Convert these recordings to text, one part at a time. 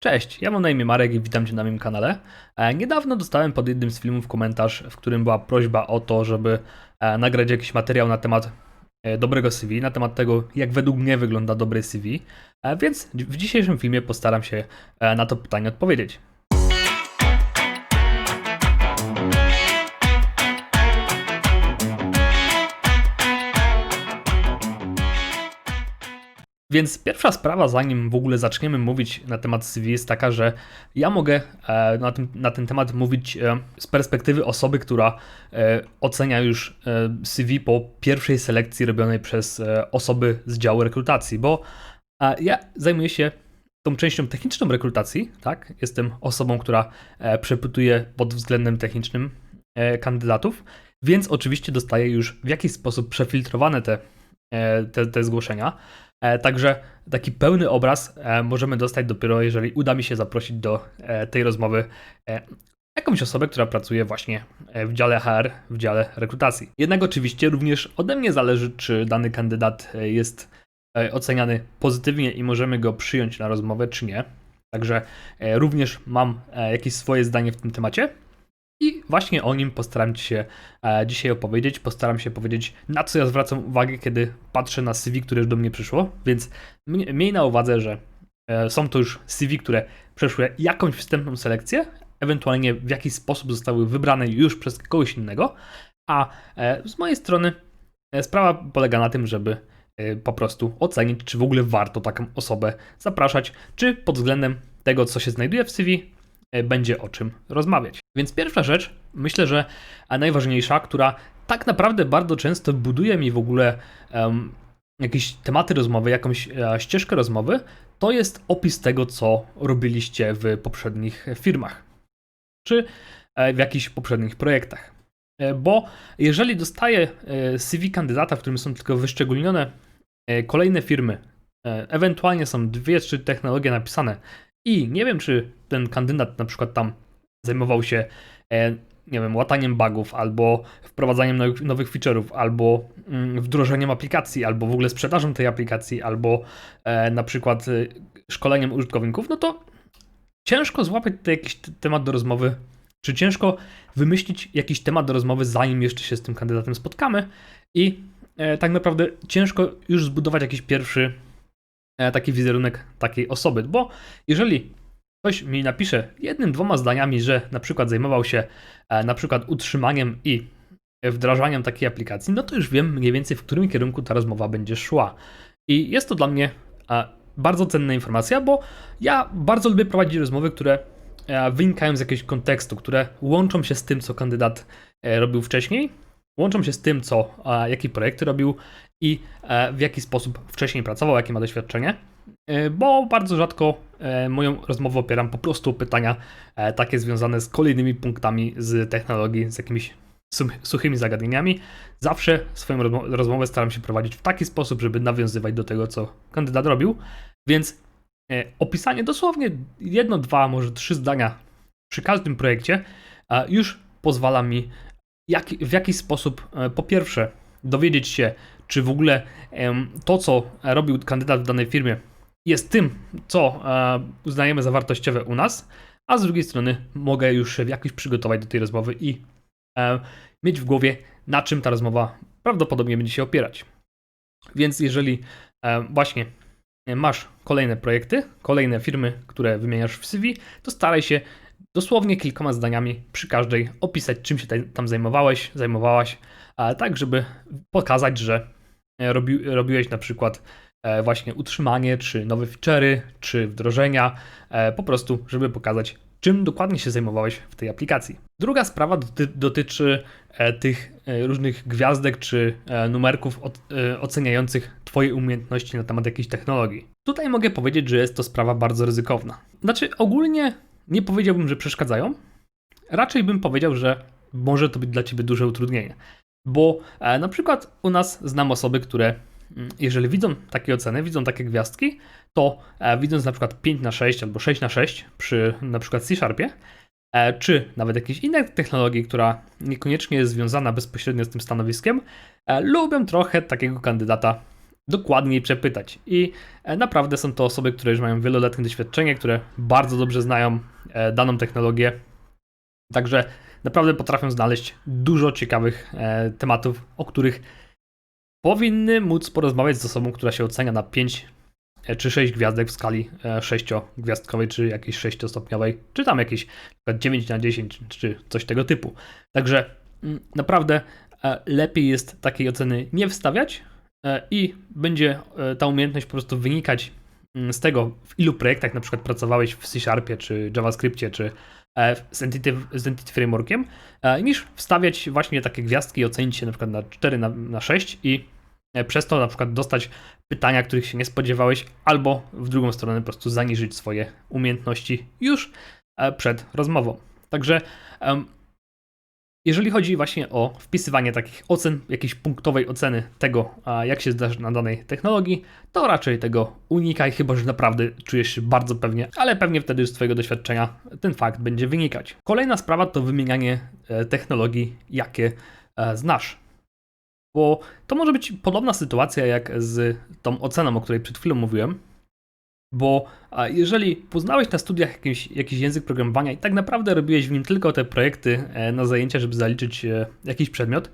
Cześć, ja mam na imię Marek i witam Cię na moim kanale. E, Niedawno dostałem pod jednym z filmów komentarz, w którym była prośba o to, żeby e, nagrać jakiś materiał na temat e, dobrego CV, na temat tego, jak według mnie wygląda dobre CV, więc w dzisiejszym filmie postaram się na to pytanie odpowiedzieć. Więc pierwsza sprawa, zanim w ogóle zaczniemy mówić na temat CV, jest taka, że ja mogę e, na, tym, na ten temat mówić e, z perspektywy osoby, która e, ocenia już CV po pierwszej selekcji robionej przez osoby z działu rekrutacji, bo ja zajmuję się tą częścią techniczną rekrutacji, tak? Jestem osobą, która przepytuje pod względem technicznym kandydatów, więc oczywiście dostaję już w jakiś sposób przefiltrowane te, te, te zgłoszenia. E, Także taki pełny obraz e, możemy dostać dopiero, jeżeli uda mi się zaprosić do e, tej rozmowy jakąś osobę, która pracuje właśnie w dziale HR, w dziale rekrutacji. Jednak oczywiście również ode mnie zależy, czy dany kandydat jest oceniany pozytywnie i możemy go przyjąć na rozmowę, czy nie. Także również mam jakieś swoje zdanie w tym temacie. I właśnie o nim postaram się e, dzisiaj opowiedzieć. Postaram się powiedzieć, na co ja zwracam uwagę, kiedy patrzę na CV, które już do mnie przyszło. Więc miej na uwadze, że e, są to już CV, które przeszły jakąś wstępną selekcję, ewentualnie w jakiś sposób zostały wybrane już przez kogoś innego. A e, z mojej strony sprawa polega na tym, żeby po prostu ocenić, czy w ogóle warto taką osobę zapraszać, czy pod względem tego, co się znajduje w CV, będzie o czym rozmawiać. Więc pierwsza rzecz, myślę, że najważniejsza, która tak naprawdę bardzo często buduje mi w ogóle em, jakieś tematy rozmowy, jakąś e, ścieżkę rozmowy, to jest opis tego, co robiliście w poprzednich firmach, czy e, w jakichś poprzednich projektach. E, Bo jeżeli dostaję e, CV kandydata, w którym są tylko wyszczególnione e, kolejne firmy, e, ewentualnie są dwie, trzy technologie napisane i nie wiem, czy ten kandydat na przykład tam zajmował się, e, nie wiem, łataniem bugów, albo wprowadzaniem nowych, feature'ów, albo mm, wdrożeniem aplikacji, albo w ogóle sprzedażą tej aplikacji, albo e, na przykład e, szkoleniem użytkowników, no to ciężko złapać tutaj jakiś temat do rozmowy, czy ciężko wymyślić jakiś temat do rozmowy, zanim jeszcze się z tym kandydatem spotkamy i tak naprawdę ciężko już zbudować jakiś pierwszy taki wizerunek takiej osoby, bo jeżeli ktoś mi napisze jednym, dwoma zdaniami, że na przykład zajmował się e, na przykład utrzymaniem i wdrażaniem takiej aplikacji, no to już wiem mniej więcej w którym kierunku ta rozmowa będzie szła. I jest to dla mnie e, bardzo cenna informacja, bo ja bardzo lubię prowadzić rozmowy, które e, wynikają z jakiegoś kontekstu, które łączą się z tym, co kandydat e, robił wcześniej, łączą się z tym, co, e, jakie projekty robił i e, w jaki sposób wcześniej pracował, jakie ma doświadczenie. E, Bo bardzo rzadko e, moją rozmowę opieram po prostu pytania takie związane z kolejnymi punktami z technologii, z jakimiś suchymi zagadnieniami. Zawsze swoją rozmo- rozmowę staram się prowadzić w taki sposób, żeby nawiązywać do tego, co kandydat robił. Więc opisanie dosłownie jedno, dwa, może trzy zdania przy każdym projekcie już pozwala mi jak, w jakiś sposób, po pierwsze, dowiedzieć się, czy w ogóle to, co robił kandydat w danej firmie, jest tym, co e, uznajemy za wartościowe u nas, a z drugiej strony mogę już się jakoś przygotować do tej rozmowy i e, mieć w głowie, na czym ta rozmowa prawdopodobnie będzie się opierać. Więc jeżeli e, właśnie masz kolejne projekty, kolejne firmy, które wymieniasz w CV, to staraj się dosłownie kilkoma zdaniami przy każdej opisać, czym się tam zajmowałeś, zajmowałaś, tak, żeby pokazać, że robi, robiłeś na przykład e, właśnie utrzymanie, czy nowe feature'y, czy wdrożenia, e, po prostu, żeby pokazać, czym dokładnie się zajmowałeś w tej aplikacji. Druga sprawa doty, dotyczy e, tych e, różnych gwiazdek czy e, numerków e, oceniających Twoje umiejętności na temat jakiejś technologii. Tutaj mogę powiedzieć, że jest to sprawa bardzo ryzykowna. Znaczy, ogólnie nie powiedziałbym, że przeszkadzają. Raczej bym powiedział, że może to być dla Ciebie duże utrudnienie. Bo e, na przykład u nas znam osoby, które mm, jeżeli widzą takie oceny, widzą takie gwiazdki, to e, widząc na przykład 5 na 6 albo 6 na 6 przy na przykład C-Sharpie, e, czy nawet jakiejś innej technologii, która niekoniecznie jest związana bezpośrednio z tym stanowiskiem, lubią trochę takiego kandydata dokładniej przepytać. I naprawdę są to osoby, które już mają wieloletnie doświadczenie, które bardzo dobrze znają daną technologię. Także naprawdę potrafią znaleźć dużo ciekawych e, tematów, o których powinny móc porozmawiać z osobą, która się ocenia na 5 e, czy 6 gwiazdek w skali 6-gwiazdkowej, czy jakiejś 6-stopniowej, czy tam jakieś na 9 na 10, czy coś tego typu. Także mm, naprawdę e, lepiej jest takiej oceny nie wstawiać i będzie ta umiejętność po prostu wynikać mm, z tego, w ilu projektach na przykład pracowałeś w C Sharpie, czy JavaScriptie, czy E, z Entity, z Entity Frameworkiem, e, niż wstawiać właśnie takie gwiazdki i ocenić się na przykład na 4, na, na 6 i e, przez to na przykład dostać pytania, których się nie spodziewałeś, albo w drugą stronę po prostu zaniżyć swoje umiejętności już przed rozmową. Także jeżeli chodzi właśnie o wpisywanie takich ocen, jakiejś punktowej oceny tego, jak się zdarzy na danej technologii, to raczej tego unikaj, chyba że naprawdę czujesz się bardzo pewnie, ale pewnie wtedy z Twojego doświadczenia ten fakt będzie wynikać. Kolejna sprawa to wymienianie e, technologii, jakie e, znasz. Bo to może być podobna sytuacja jak z tą oceną, o której przed chwilą mówiłem, bo jeżeli poznałeś na studiach jakiś, jakiś język programowania i tak naprawdę robiłeś w nim tylko te projekty e, na zajęcia, żeby zaliczyć e, jakiś przedmiot,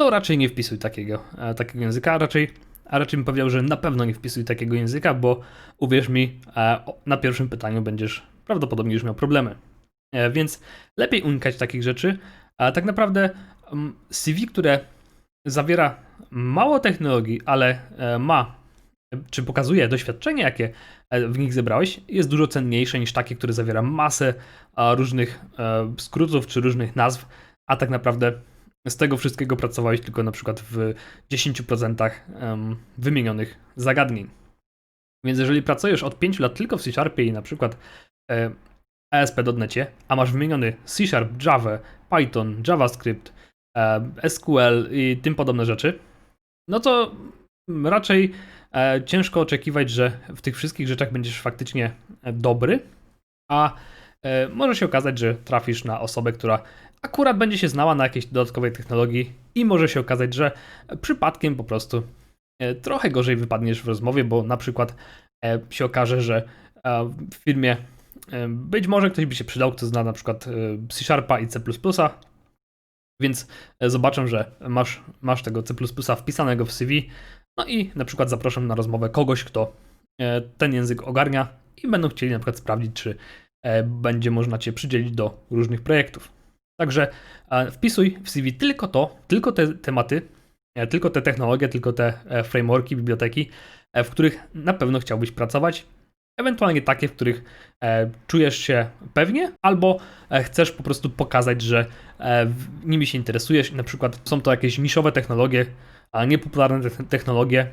to raczej nie wpisuj takiego, e, takiego języka, a raczej, a raczej bym powiedział, że na pewno nie wpisuj takiego języka, bo uwierz mi, na pierwszym pytaniu będziesz prawdopodobnie już miał problemy. Więc lepiej unikać takich rzeczy. A tak naprawdę mm, CV, które zawiera mało technologii, ale ma czy pokazuje doświadczenie, jakie e, w nich zebrałeś, jest dużo cenniejsze niż takie, które zawiera masę różnych e, skrótów czy różnych nazw, a tak naprawdę z tego wszystkiego pracowałeś tylko na przykład w 10% wymienionych zagadnień. Więc jeżeli pracujesz od 5 lat tylko w C Sharpie i na przykład e, ASP.NETie, a masz wymieniony C Sharp, Java, Python, JavaScript, SQL i tym podobne rzeczy, no to raczej E, ciężko oczekiwać, że w tych wszystkich rzeczach będziesz faktycznie dobry, a e, może się okazać, że trafisz na osobę, która akurat będzie się znała na jakiejś dodatkowej technologii i może się okazać, że przypadkiem po prostu e, trochę gorzej wypadniesz w rozmowie, bo na przykład się okaże, że w firmie być może ktoś by się przydał, kto zna na przykład C Sharpa i C++, więc zobaczę, że masz, masz tego C++ wpisanego w CV, no i na przykład zaproszę na rozmowę kogoś, kto e, ten język ogarnia i będą chcieli na przykład sprawdzić, czy e, będzie można Cię przydzielić do różnych projektów. Także e, wpisuj w CV tylko to, tylko te tematy, tylko te technologie, tylko te frameworki, biblioteki, w których na pewno chciałbyś pracować. Ewentualnie takie, w których czujesz się pewnie, albo chcesz po prostu pokazać, że nimi się interesujesz. Na przykład są to jakieś niszowe technologie, a niepopularne technologie,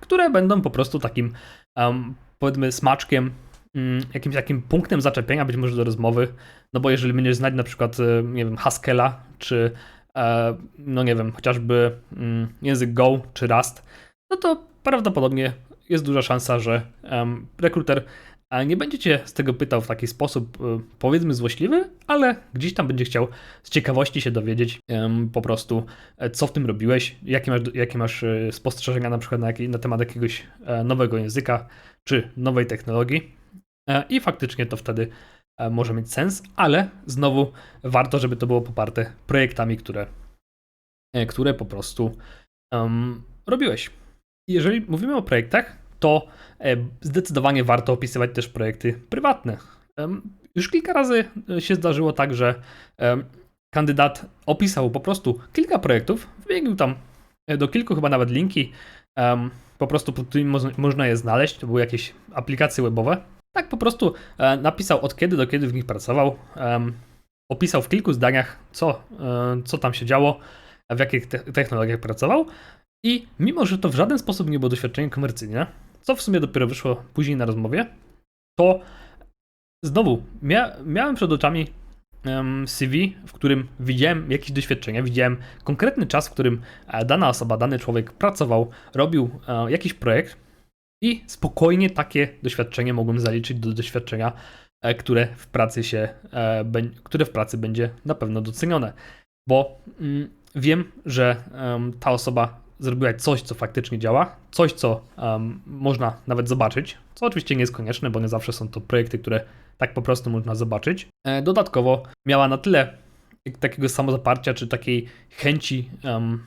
które będą po prostu takim, um, powiedzmy, smaczkiem, um, jakimś takim punktem zaczepienia być może do rozmowy, no bo jeżeli będziesz znać na przykład, e, nie wiem, Haskella, czy e, no nie wiem, chociażby um, język Go, czy Rust, no to prawdopodobnie jest duża szansa, że rekruter a nie będzie cię z tego pytał w taki sposób, y, powiedzmy, złośliwy, ale gdzieś tam będzie chciał z ciekawości się dowiedzieć po prostu, e, co w tym robiłeś, jakie masz, jakie masz e, spostrzeżenia na przykład na, na temat jakiegoś e, nowego języka czy nowej technologii. I faktycznie to wtedy może mieć sens, ale znowu warto, żeby to było poparte projektami, które, które po prostu um, robiłeś. Jeżeli mówimy o projektach, to e, zdecydowanie warto opisywać też projekty prywatne. Już kilka razy e, się zdarzyło tak, że kandydat opisał po prostu kilka projektów, wymienił tam e, do kilku chyba nawet linki, po prostu pod można je znaleźć, to były jakieś aplikacje webowe. Tak po prostu napisał od kiedy do kiedy w nich pracował, opisał w kilku zdaniach, co, co tam się działo, w jakich technologiach pracował i mimo, że to w żaden sposób nie było doświadczenie komercyjne, co w sumie dopiero wyszło później na rozmowie, to znowu mia miałem przed oczami um, CV, w którym widziałem jakieś doświadczenia, widziałem konkretny czas, w którym e, dana osoba, dany człowiek pracował, robił e, jakiś projekt i spokojnie takie doświadczenie mogłem zaliczyć do doświadczenia, e, które w pracy się, które w pracy będzie na pewno docenione, bo mm, wiem, że ta osoba zrobiłaś coś, co faktycznie działa, coś, co em, można nawet zobaczyć, co oczywiście nie jest konieczne, bo nie zawsze są to projekty, które tak po prostu można zobaczyć. E, dodatkowo miała na tyle takiego samozaparcia, czy takiej chęci em,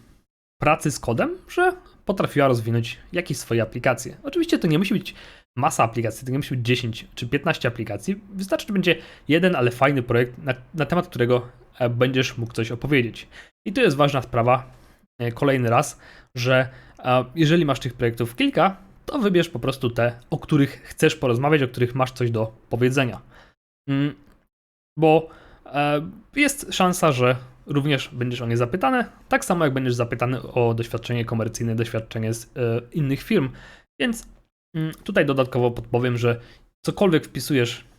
pracy z kodem, że potrafiła rozwinąć jakieś swoje aplikacje. Oczywiście to nie musi być masa aplikacji, to nie musi być 10 czy 15 aplikacji. Wystarczy, że będzie jeden, ale fajny projekt, na, na temat którego e, będziesz mógł coś opowiedzieć. I to jest ważna sprawa, kolejny raz, że e, jeżeli masz tych projektów kilka, to wybierz po prostu te, o których chcesz porozmawiać, o których masz coś do powiedzenia. Mm, Bo e, jest szansa, że również będziesz o nie zapytany, tak samo jak będziesz zapytany o doświadczenie komercyjne, doświadczenie z e, innych firm. Więc mm, tutaj dodatkowo podpowiem, że cokolwiek wpisujesz, e,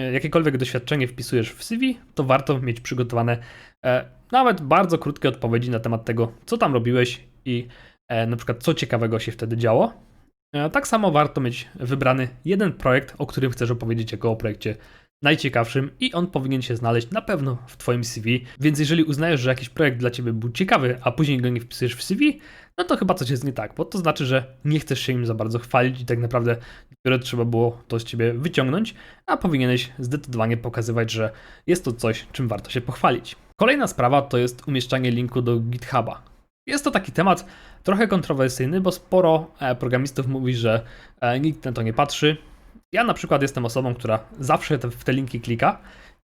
jakiekolwiek doświadczenie wpisujesz w CV, to warto mieć przygotowane e, nawet bardzo krótkie odpowiedzi na temat tego, co tam robiłeś i e, na przykład co ciekawego się wtedy działo. E, Tak samo warto mieć wybrany jeden projekt, o którym chcesz opowiedzieć jako o projekcie najciekawszym i on powinien się znaleźć na pewno w Twoim CV. Więc jeżeli uznajesz, że jakiś projekt dla Ciebie był ciekawy, a później go nie wpisujesz w CV, no to chyba coś jest nie tak, bo to znaczy, że nie chcesz się im za bardzo chwalić i tak naprawdę dopiero trzeba było to z Ciebie wyciągnąć, a powinieneś zdecydowanie pokazywać, że jest to coś, czym warto się pochwalić. Kolejna sprawa to jest umieszczanie linku do GitHuba. Jest to taki temat trochę kontrowersyjny, bo sporo e, programistów mówi, że e, nikt na to nie patrzy. Ja na przykład jestem osobą, która zawsze te, w te linki klika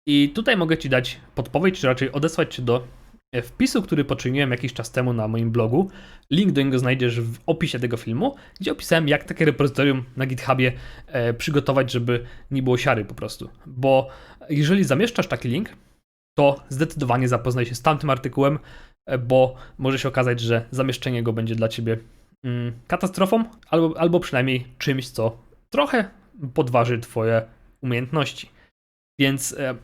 i tutaj mogę Ci dać podpowiedź, czy raczej odesłać Cię do e, wpisu, który poczyniłem jakiś czas temu na moim blogu. Link do niego znajdziesz w opisie tego filmu, gdzie opisałem, jak takie repozytorium na GitHubie e, przygotować, żeby nie było siary po prostu. Bo jeżeli zamieszczasz taki link, to zdecydowanie zapoznaj się z tamtym artykułem, e, bo może się okazać, że zamieszczenie go będzie dla Ciebie mm, katastrofą, albo, albo przynajmniej czymś, co trochę podważy Twoje umiejętności. Więc e,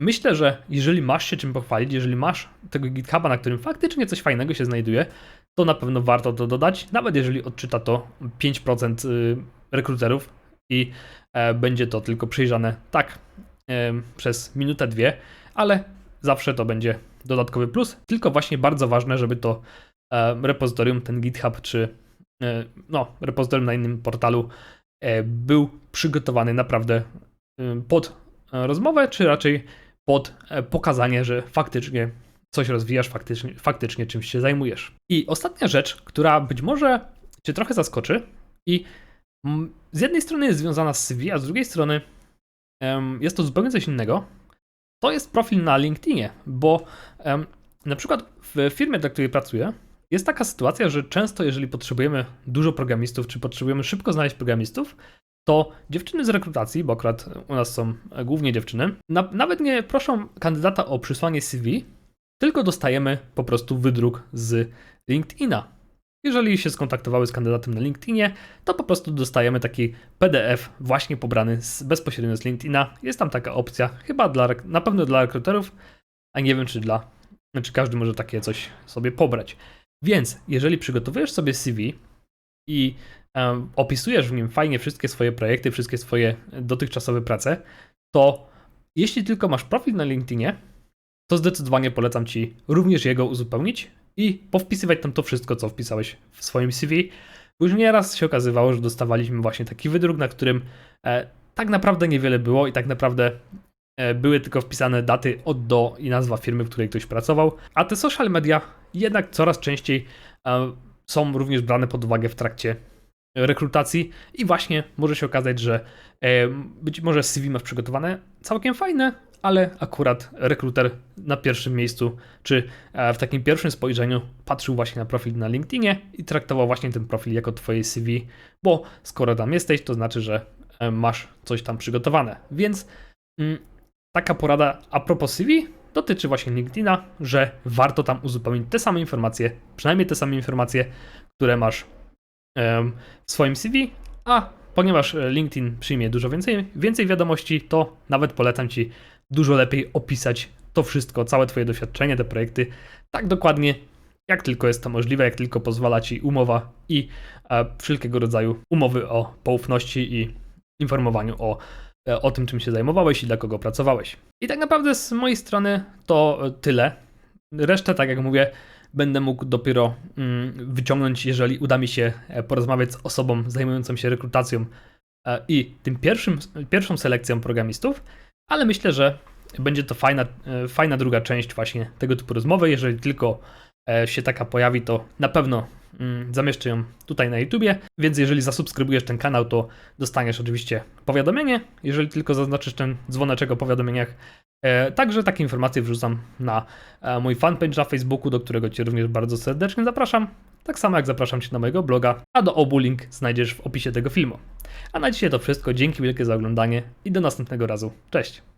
myślę, że jeżeli masz się czym pochwalić, jeżeli masz tego GitHuba, na którym faktycznie coś fajnego się znajduje, to na pewno warto to dodać, nawet jeżeli odczyta to 5% y, rekruterów i e, będzie to tylko przyjrzane tak e, przez minutę, dwie, ale zawsze to będzie dodatkowy plus. Tylko właśnie bardzo ważne, żeby to repozytorium, ten GitHub, czy no, repozytorium na innym portalu był przygotowany naprawdę e, pod e, rozmowę, czy raczej pod e, pokazanie, że faktycznie coś rozwijasz, faktycznie, faktycznie czymś się zajmujesz. I ostatnia rzecz, która być może Cię trochę zaskoczy i mm, z jednej strony jest związana z CV, a z drugiej strony jest to zupełnie coś innego, to jest profil na LinkedInie, bo na przykład w firmie, dla której pracuję, jest taka sytuacja, że często jeżeli potrzebujemy dużo programistów, czy potrzebujemy szybko znaleźć programistów, to dziewczyny z rekrutacji, bo akurat u nas są głównie dziewczyny, na, nawet nie proszą kandydata o przysłanie CV, tylko dostajemy po prostu wydruk z LinkedIna. Jeżeli się skontaktowały z kandydatem na LinkedInie, to po prostu dostajemy taki PDF właśnie pobrany z, bezpośrednio z LinkedIna. Jest tam taka opcja, chyba dla, na pewno dla rekruterów, a nie wiem czy dla, czy każdy może takie coś sobie pobrać. Więc jeżeli przygotowujesz sobie CV i em, opisujesz w nim fajnie wszystkie swoje projekty, wszystkie swoje dotychczasowe prace, to jeśli tylko masz profil na LinkedInie, to zdecydowanie polecam Ci również jego uzupełnić i powpisywać tam to wszystko, co wpisałeś w swoim CV. Bo już nieraz się okazywało, że dostawaliśmy właśnie taki wydruk, na którym e, tak naprawdę niewiele było i tak naprawdę e, były tylko wpisane daty od do i nazwa firmy, w której ktoś pracował. A te social media jednak coraz częściej e, są również brane pod uwagę w trakcie rekrutacji i właśnie może się okazać, że e, być może CV masz przygotowane całkiem fajne, ale akurat rekruter na pierwszym miejscu, czy e, w takim pierwszym spojrzeniu patrzył właśnie na profil na LinkedInie i traktował właśnie ten profil jako twoje CV, bo skoro tam jesteś, to znaczy, że masz coś tam przygotowane. Więc mm, taka porada a propos CV dotyczy właśnie LinkedIna, że warto tam uzupełnić te same informacje, przynajmniej te same informacje, które masz w swoim CV, a ponieważ e, LinkedIn przyjmie dużo więcej, więcej wiadomości, to nawet polecam Ci dużo lepiej opisać to wszystko, całe Twoje doświadczenie, te projekty, tak dokładnie, jak tylko jest to możliwe, jak tylko pozwala Ci umowa i e, wszelkiego rodzaju umowy o poufności i informowaniu o, o tym, czym się zajmowałeś i dla kogo pracowałeś. I tak naprawdę z mojej strony to e, tyle. Resztę, tak jak mówię, będę mógł dopiero mm, wyciągnąć, jeżeli uda mi się e, porozmawiać z osobą zajmującą się rekrutacją e, i tym pierwszym, pierwszą selekcją programistów, ale myślę, że będzie to fajna, e, fajna druga część właśnie tego typu rozmowy. Jeżeli tylko e, się taka pojawi, to na pewno zamieszczę ją tutaj na YouTubie, więc jeżeli zasubskrybujesz ten kanał, to dostaniesz oczywiście powiadomienie, jeżeli tylko zaznaczysz ten dzwoneczek o powiadomieniach. E, Także takie informacje wrzucam na e, mój fanpage na Facebooku, do którego Cię również bardzo serdecznie zapraszam. Tak samo jak zapraszam Cię na mojego bloga, a do obu link znajdziesz w opisie tego filmu. A na dzisiaj to wszystko, dzięki wielkie za oglądanie i do następnego razu. Cześć!